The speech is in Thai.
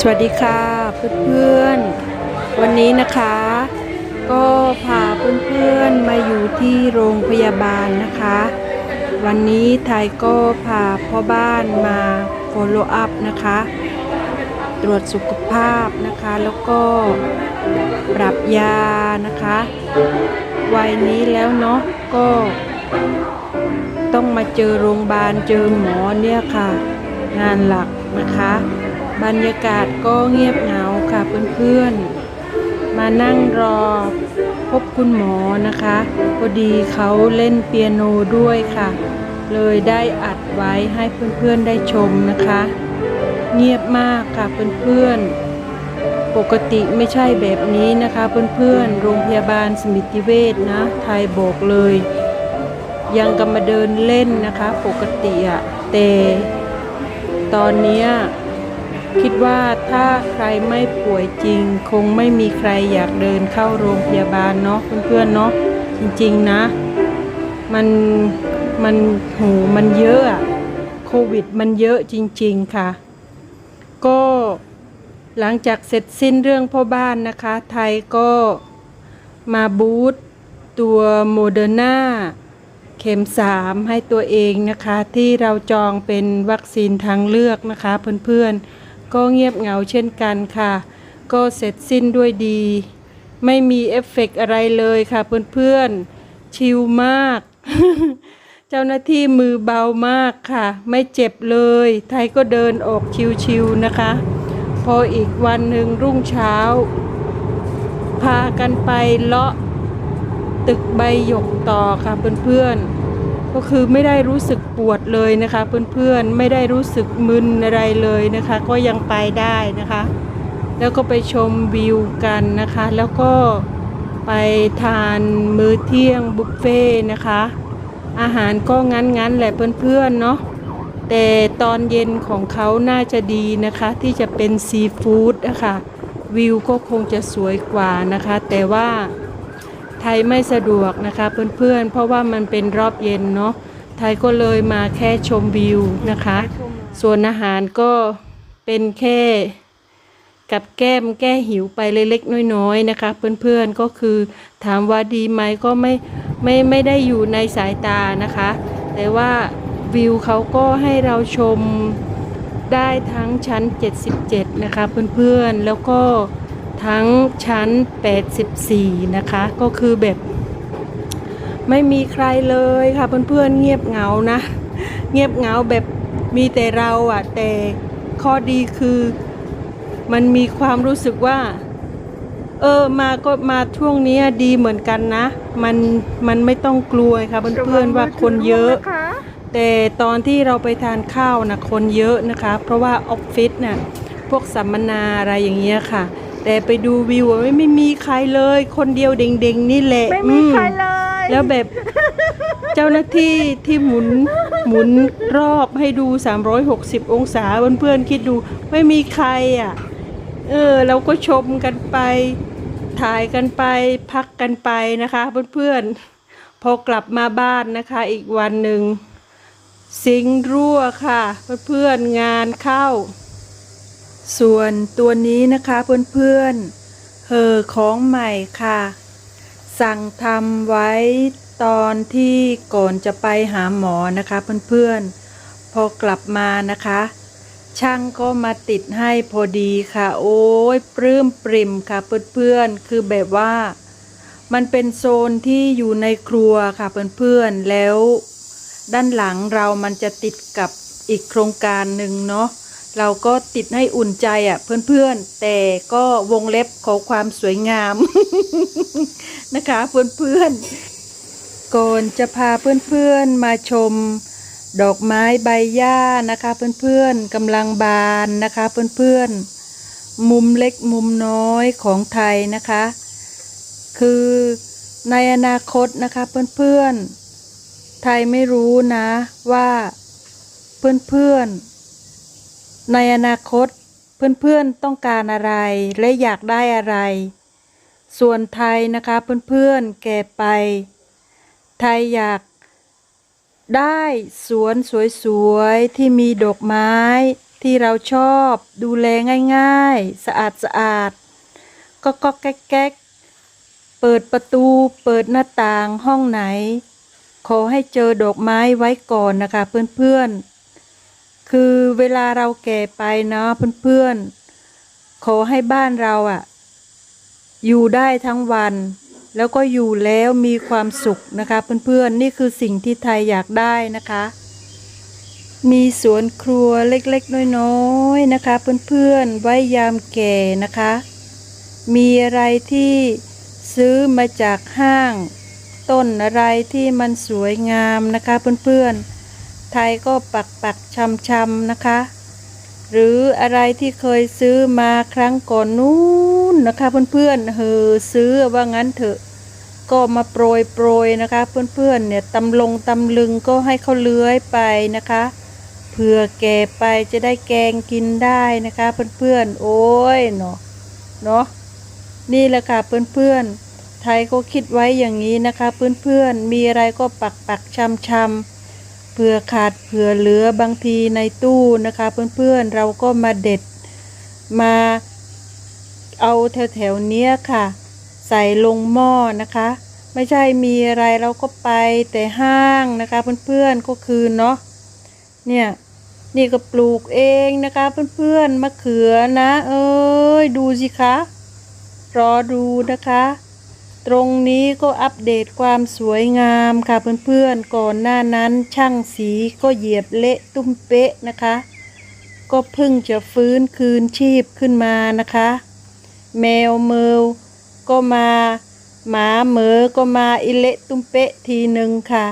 สวัสดีค่ะเพื่อนๆ วันนี้นะคะ ก็พาเพื่อนๆมาอยู่ที่โรงพยาบาลนะคะ วันนี้ไทยก็พาพ่อบ้านมา follow up นะคะ ตรวจสุขภาพนะคะแล้วก็ปรับยานะคะ วัยนี้แล้วเนาะก็ต้องมาเจอโรงพยาบาลเจอหมอเนี่ยค่ะ งานหลักนะคะ บรรยากาศก็เงียบเหงาค่ะเพื่อนๆ มานั่งรอพบคุณหมอนะคะพอดีเขาเล่นเปียโนด้วยค่ะ เลยได้อัดไว้ให้เพื่อนๆได้ชมนะคะ เงียบมากค่ะเพื่อนๆ ปกติไม่ใช่แบบนี้นะคะเพื่อนๆ โรงพยาบาลสมิติเวชนะไทยบอกเลย ยังกำมาเดินเล่นนะคะ ปกติอะแต่ตอนเนี้ย คิดว่าถ้าใครไม่ป่วยจริง คงไม่มีใครอยากเดินเข้าโรงพยาบาลเนาะเพื่อนๆเนาะจริงๆนะ มันมันโหมันเยอะอะโควิดมันเยอะจริง ๆค่ะ ก็หลังจากเสร็จสิ้นเรื่องพ่อบ้านนะคะ ไทยก็มาบูธตัวโมเดอร์นาเข็มสามให้ตัวเองนะคะ ที่เราจองเป็นวัคซีนทางเลือกนะคะเพื่อนๆ ก็เงียบเหงาเช่นกันค่ะ ก็เสร็จสิ้นด้วยดี ไม่มีเอฟเฟกต์อะไรเลยค่ะเพื่อนๆ ชิลมาก เจ้าหน้าที่มือเบามากค่ะ ไม่เจ็บเลย ไทยก็เดินออกชิวๆนะคะ พออีกวันหนึ่งรุ่งเช้า พากันไปเลาะตึกใบหยกต่อค่ะเพื่อนๆ ก็คือไม่ได้รู้สึกปวดเลยนะคะ เพื่อนๆไม่ได้รู้สึกมึนอะไรเลยนะคะ ก็ยังไปได้นะคะ แล้วก็ไปชมวิวกันนะคะ แล้วก็ไปทานมื้อเที่ยงบุฟเฟ่ต์นะคะ อาหารก็งั้นๆแหละเพื่อนๆเนาะแต่ตอนเย็นของเขาน่าจะดีนะคะ ที่จะเป็นซีฟู้ดนะคะวิวก็คงจะสวยกว่านะคะ แต่ว่า ไทยไม่สะดวกนะคะเพื่อนๆ เพราะว่ามันเป็นรอบเย็นเนาะไทยก็เลยมาแค่ชมวิวนะคะ ส่วนอาหารก็เป็นแค่กับแก้มแก้หิวไปเล็กๆน้อยๆนะคะเพื่อนๆก็คือถามว่าดีไหมก็ไม่ไม่ไม่ได้อยู่ในสายตานะคะ แต่ว่าวิวเขาก็ให้เราชมได้ทั้งชั้น 77 นะคะเพื่อนๆแล้วก็ ทั้งชั้น 84 นะคะ ก็คือแบบ ไม่มีใครเลยค่ะเพื่อนๆเงียบเหงานะ เงียบเหงาแบบมีแต่เราอะแต่ข้อดีคือมันมีความรู้สึกว่า เออมาก็มาช่วงนี้ดีเหมือนกันนะ มันมันไม่ต้องกลัวค่ะเพื่อนๆว่าคนเยอะ แต่ตอนที่เราไปทานข้าวนะคนเยอะนะคะ เพราะว่าออฟฟิศน่ะพวกสัมมนาอะไรอย่างเงี้ยค่ะ แต่ไปดูวิวอะไม่ไม่มีใครเลย คนเดียวเด้งๆนี่แหละไม่มีอืใครเลย แล้วแบบเจ้าหน้าที่ที่หมุนหมุนรอบให้ดู 360 องศาเพื่อนๆคิดดูไม่มีใครอะ เออเราก็ชมกันไป ถ่ายกันไปพักกันไปนะคะ เพื่อนๆ พอกลับมาบ้านนะคะ อีกวันหนึ่งสิงรั่วค่ะ เพื่อนๆงานเข้า ส่วนตัวนี้นะคะเพื่อนๆเหอของใหม่ค่ะ สั่งทำไว้ตอนที่ก่อนจะไปหาหมอนะคะเพื่อนๆ พอกลับมานะคะ ช่างก็มาติดให้พอดีค่ะ โอ้ยปลื้มปริ่มค่ะเพื่อนๆ คือแบบว่า มันเป็นโซนที่อยู่ในครัวค่ะเพื่อนๆ แล้ว ด้านหลังเรามันจะติดกับอีกโครงการหนึ่งเนาะ เราก็ติดให้อุ่นใจอะ่ะเพื่อนๆ แต่ก็วงเล็บขอความสวยงาม นะคะเพื่อนๆ ก่อนจะพาเพื่อนๆมาชม ดอกไม้ใบหญ้านะคะ เพื่อนๆกำลังบานนะคะเพื่อนๆ มุมเล็กมุมน้อยของไทยนะคะ คือในอนาคตนะคะเพื่อนๆ ไทยไม่รู้นะว่าเพื่อนๆ ในอนาคตเพื่อนๆต้องการอะไรและอยากได้อะไร ส่วนไทยนะคะเพื่อนๆแก่ไป ไทยอยากได้สวนสวยๆ ที่มีดอกไม้ที่เราชอบดูแลง่ายๆ สะอาดสะอาดก็ก็แก๊กแก๊กเปิดประตูเปิดหน้าต่างห้องไหน ขอให้เจอดอกไม้ไว้ก่อนนะคะเพื่อนๆ คือเวลาเราแก่ไปเนาะเพื่อนๆ ขอให้บ้านเราอะอยู่ได้ทั้งวัน แล้วก็อยู่แล้วมีความสุขนะคะเพื่อนๆ นี่คือสิ่งที่ไทยอยากได้นะคะ มีสวนครัวเล็กๆ น้อยๆ นะคะเพื่อนๆ ไว้ยามแก่นะคะ มีอะไรที่ซื้อมาจากห้าง ต้นอะไรที่มันสวยงามนะคะเพื่อนๆ ไทยก็ปักปักชำชำนะคะ หรืออะไรที่เคยซื้อมาครั้งก่อนนู้นนะคะเพื่อนๆเฮอซื้อว่างั้นเถอะ ก็มาโปรยโปรยนะคะ เพื่อนๆเนี่ยตำลงตำลึงก็ให้เขาเลื้อยไปนะคะเผื่อแก่ไปจะได้แกงกินได้นะคะ เพื่อนๆโอ้ยเนาะเนาะนี่แหละค่ะเพื่อนๆไทยก็คิดไว้อย่างนี้นะคะ เพื่อนๆมีอะไรก็ปักปักชำชำ เผื่อขาดเผื่อเหลือบางทีในตู้นะคะ เพื่อนๆเราก็มาเด็ดมาเอาแถวๆเนี้ยค่ะ ใส่ลงหม้อนะคะ ไม่ใช่มีอะไรเราก็ไปแต่ห้างนะคะเพื่อนๆก็คือเนาะเนี่ยนี่ก็ปลูกเองนะคะเพื่อนๆมะเขือนะ เอ้ยดูสิคะรอดูนะคะ ตรงนี้ก็อัปเดตความสวยงามค่ะเพื่อนๆก่อนหน้านั้นช่างสีก็เหยียบเละตุ้มเป๊ะนะคะ ก็เพิ่งจะฟื้นคืนชีพขึ้นมานะคะ แมวเมวก็มา หมาเหมอก็มาอิเละตุ้มเป๊ะทีหนึ่งค่ะ